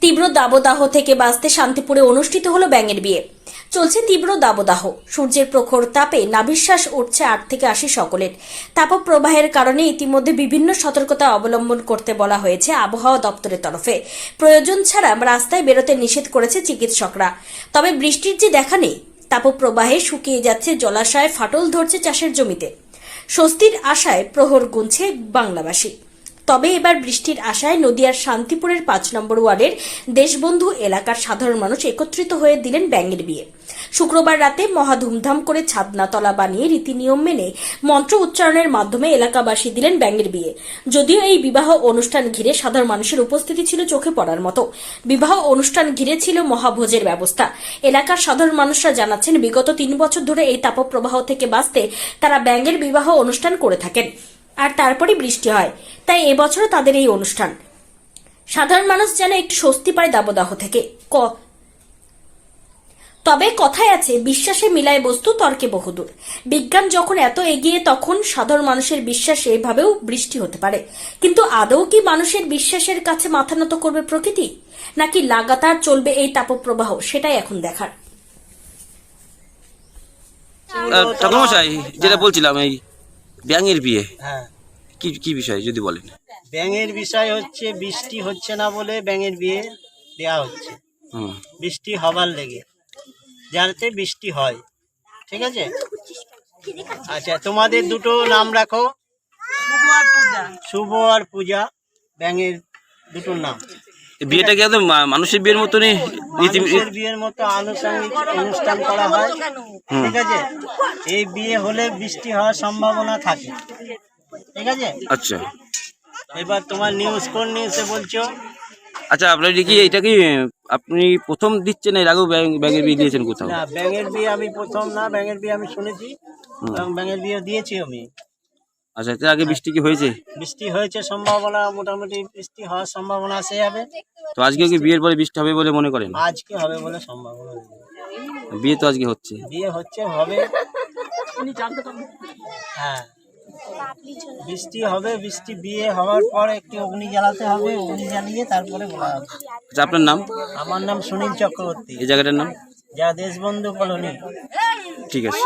তীব্র দাবদাহ থেকে বাঁচতে শান্তিপুরে অনুষ্ঠিত হলো ব্যাঙের বিয়ে। চলছে তীব্র দাবদাহ। সূর্যের প্রখর তাপে নাভিশ্বাস উঠছে আট থেকে আশি সকলের। তাপপ্রবাহের কারণে ইতিমধ্যে বিভিন্ন সতর্কতা অবলম্বন করতে বলা হয়েছে আবহাওয়া দপ্তরের তরফে। প্রয়োজন ছাড়া রাস্তায় বেরোতে নিষেধ করেছে চিকিৎসকরা। তবে বৃষ্টির যে দেখা নেই, তাপপ্রবাহে শুকিয়ে যাচ্ছে জলাশয়, ফাটল ধরছে চাষের জমিতে। স্বস্তির আশায় প্রহর গুনছে বাংলাবাসী। তবে এবার বৃষ্টির আশায় নদিয়ার শান্তিপুরের পাঁচ নম্বর ওয়ার্ডের দেশবন্ধু এলাকার সাধারণ মানুষ একত্রিত হয়ে দিলেন ব্যাঙের বিয়ে। শুক্রবার রাতে মহা ধুমধাম করে ছাদনাতলা বানিয়ে রীতি নিয়ম মেনে মন্ত্র উচ্চারণের মাধ্যমে এলাকাবাসী দিলেন ব্যাঙের বিয়ে। যদিও এই বিবাহ অনুষ্ঠান ঘিরে সাধারণ মানুষের উপস্থিতি ছিল চোখে পড়ার মতো। বিবাহ অনুষ্ঠান ঘিরে ছিল মহাভোজের ব্যবস্থা। এলাকার সাধারণ মানুষরা জানাচ্ছেন, বিগত তিন বছর ধরে এই তাপপ্রবাহ থেকে বাঁচতে তারা ব্যাঙের বিবাহ অনুষ্ঠান করে থাকেন। তারপরে বৃষ্টি হয়। তাই এবছরও তাদের এই অনুষ্ঠান। সাধারণ মানুষ যেন একটু স্বস্তি পায় দাবদাহ থেকে। ক তবে কথায় আছে বিশ্বাসে মিলায় বস্তু তর্কে বহুদূর। বিজ্ঞান যখন এত এগিয়ে তখন সাধারণ মানুষের বিশ্বাস এভাবেও বৃষ্টি হতে পারে। কিন্তু আদৌ কি মানুষের বিশ্বাসের কাছে মাথা নত করবে প্রকৃতি? নাকি লাগাতার চলবে এই তাপপ্রবাহ? সেটাই এখন দেখার। ঠাকুরমশাই যেটা বলছিলাম এই ব্যাঙের বিয়ে। হ্যাঁ। কি কি বিষয় যদি বলেন? ব্যাঙের বিষয় হচ্ছে বৃষ্টি হচ্ছে না বলে ব্যাঙের বিয়ে দেওয়া হচ্ছে। হুম। বৃষ্টি হবার লেগে। যাতে বৃষ্টি হয়। ঠিক আছে? আচ্ছা তোমাদের দুটো নাম রাখো। শুভ আর পূজা। ব্যাঙের দুটো নাম। বিয়েটা কি একদম মানুষের বিয়ের মতনই মানুষের বিয়ের মতো আনুষঙ্গিক অনুষ্ঠান করা হয়। ঠিক আছে? এই বিয়ে হলে বৃষ্টি হওয়ার সম্ভাবনা থাকে। ঠিক আছে? আচ্ছা। এবার তোমার নিউজ কোন নিউজে বলছো? আচ্ছা আপনার কি এটা কি আপনি প্রথম দিচ্ছেন এর আগেও ব্যাঙ- ব্যাঙের বিয়ে দিয়েছেন কোথাও? না ব্যাঙের বিয়ে আমি প্রথম না ব্যাঙের বিয়ে আমি শুনেছি। এবং ব্যাঙের বিয়ে দিয়েছি আমি। আচ্ছা এর আগে বৃষ্টি কি হয়েছে? বৃষ্টি হয়েছে সম্ভাবনা মোটামুটি বৃষ্টি হওয়ার সম্ভাবনা আছে যাবে তো আজকে কি বিয়ের পরে বৃষ্টি হবে বলে মনে করেন? আজকে হবে বলে সম্ভাবনা বিয়ে তো আজকে হচ্ছে। বিয়ে হচ্ছে হবে। হ্যাঁ। বৃষ্টি হবে বৃষ্টি বিয়ে হওয়ার পর একটি অগ্নি জ্বালাতে হবে অগ্নি জ্বালিয়ে তারপরে বলা হবে। আচ্ছা আপনার নাম? আমার নাম সুনীল চক্রবর্তী। এই জায়গাটার নাম? যা দেশবন্ধু কলোনি। ঠিক আছে।